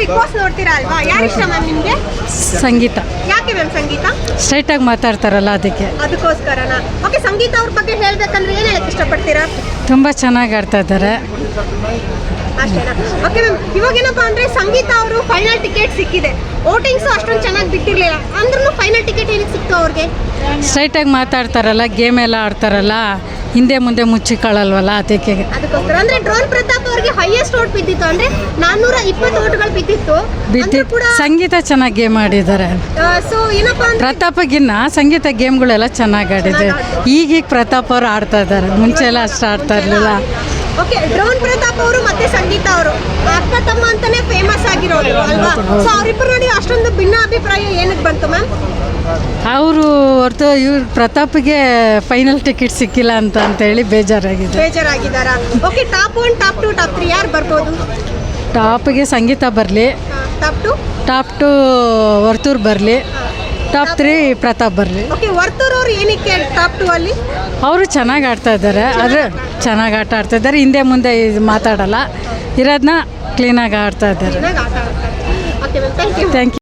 Big boss ನೋಡ್ತೀರಾ ಅಲ್ವಾ? ಯಾರು ಇಷ್ಟ ಮ್ಯಾಮ್ ನಿಮಗೆ? ಸಂಗೀತ. ಯಾಕೆ ಮ್ಯಾಮ್ ಸಂಗೀತ? ಸ್ಟ್ರೈಟಾಗಿ ಮಾತಾಡ್ತಾರಲ್ಲ ಅದಕ್ಕೆ. ಅದಕ್ಕೋಸ್ಕರನಾ? ಓಕೆ ಸಂಗೀತ ಅವ್ರ ಬಗ್ಗೆ ಹೇಳ್ಬೇಕಂದ್ರೆ ಏನು ಹೇಳಕ್ ಇಷ್ಟಪಡ್ತೀರಾ? ತುಂಬ ಚೆನ್ನಾಗಿ ಆಡ್ತಾ ಇದ್ದಾರೆ. ಅಷ್ಟೇನಾ? ಓಕೆ ಮ್ಯಾಮ್ ಇವಾಗ ಏನಪ್ಪಾ ಅಂದ್ರೆ ಸಂಗೀತ ಅವರು ಫೈನಲ್ ಟಿಕೆಟ್ ಸಿಕ್ಕಿದೆ. ವೋಟಿಂಗ್ಸ್ ಅಷ್ಟೊಂದು ಚೆನ್ನಾಗಿ ಬಿಟ್ಟಿರಲಿಲ್ಲ. ಅಂದ್ರೂ ಫೈನಲ್ ಟಿಕೆಟ್ ಏನಕ್ಕೆ ಸಿಕ್ತು ಅವ್ರಿಗೆ? ಸ್ಟ್ರೈಟಾಗಿ ಮಾತಾಡ್ತಾರಲ್ಲ ಗೇಮ್ ಎಲ್ಲ ಆಡ್ತಾರಲ್ಲ. ಹಿಂದೆ ಮುಂದೆ ಮುಚ್ಚಿಕೊಳ್ಳಲ್ವಲ್ಲ ಅದಕ್ಕೆ. ಅದಕ್ಕೋಸ್ಕರ ಅಂದ್ರೆ ಡ್ರೋನ್ ಪ್ರತಾಪ್ ಅವರಿಗೆ ಹೈಯೆಸ್ಟ್ ಓಟ್ ಬಿದ್ದಿತ್ತು. ಅಂದ್ರೆ ನಾನ್ನೂರ ಇಪ್ಪತ್ತು ಓಟ್ಗಳು ಬಿದ್ದಿತ್ತು. ಬಿದ್ದಿ ಕೂಡ ಸಂಗೀತ ಚೆನ್ನಾಗಿ ಗೇಮ್ ಆಡಿದ್ದಾರೆ. ಸೊ ಏನಪ್ಪಾ ಅಂದ್ರೆ ಪ್ರತಾಪಗಿನ್ನ ಸಂಗೀತ ಗೇಮ್ಗಳೆಲ್ಲ ಚೆನ್ನಾಗಿ ಆಡಿದೆ. ಈಗೀಗ ಪ್ರತಾಪ್ ಅವರು ಆಡ್ತಾ ಇದ್ದಾರೆ. ಮುಂಚೆ ಎಲ್ಲ ಅಷ್ಟು ಆಡ್ತಾ ಇರಲಿಲ್ಲ. ಓಕೆ ಡ್ರೋನ್ ಪ್ರತಾಪ್ ಅವರು ಮತ್ತೆ ಸಂಗೀತ ಅವರು. ಅಕ್ಕ ತಮ್ಮ ಅಂತಾನೆ ಫೇಮಸ್ ಆಗಿರೋರು ಅಲ್ವಾ? ಸೊ ಅವರಿಬ್ಬರು ನೋಡಿ ಅಷ್ಟೊಂದು ಭಿನ್ನ ಅಭಿಪ್ರಾಯ ಏನಕ್ಕೆ ಬಂತು ಮ್ಯಾಮ್? ಅವರು ಹೊರತು ಇವ್ರು ಪ್ರತಾಪ್ಗೆ ಫೈನಲ್ ಟಿಕೆಟ್ ಸಿಕ್ಕಿಲ್ಲ ಅಂತ ಅಂತೇಳಿ ಬೇಜಾರಾಗಿದೆ. ಬೇಜಾರಾಗಿದ್ದಾರಾ? Okay top one top two top three ಯಾರು ಬರ್ಬೋದು? ಟಾಪ್ಗೆ ಸಂಗೀತ ಬರಲಿ. Top two top two Varthur ಬರಲಿ. ಟಾಪ್ ತ್ರೀ ಪ್ರತಾಪ್ ಬರಲಿ. ಓಕೆ ವರ್ತೂರ್ ಅವರು ಏನಕ್ಕೆ ಟಾಪ್ ಟು ಅಲ್ಲಿ? ಅವರು ಚೆನ್ನಾಗಿ ಆಡ್ತಾ ಇದ್ದಾರೆ. ಆದರೆ ಚೆನ್ನಾಗಿ ಆಟ ಆಡ್ತಾ ಇದ್ದಾರೆ. ಹಿಂದೆ ಮುಂದೆ ಇದು ಮಾತಾಡಲ್ಲ. ಇರೋದನ್ನ ಕ್ಲೀನಾಗಿ ಆಡ್ತಾ ಇದ್ದಾರೆ. Thank you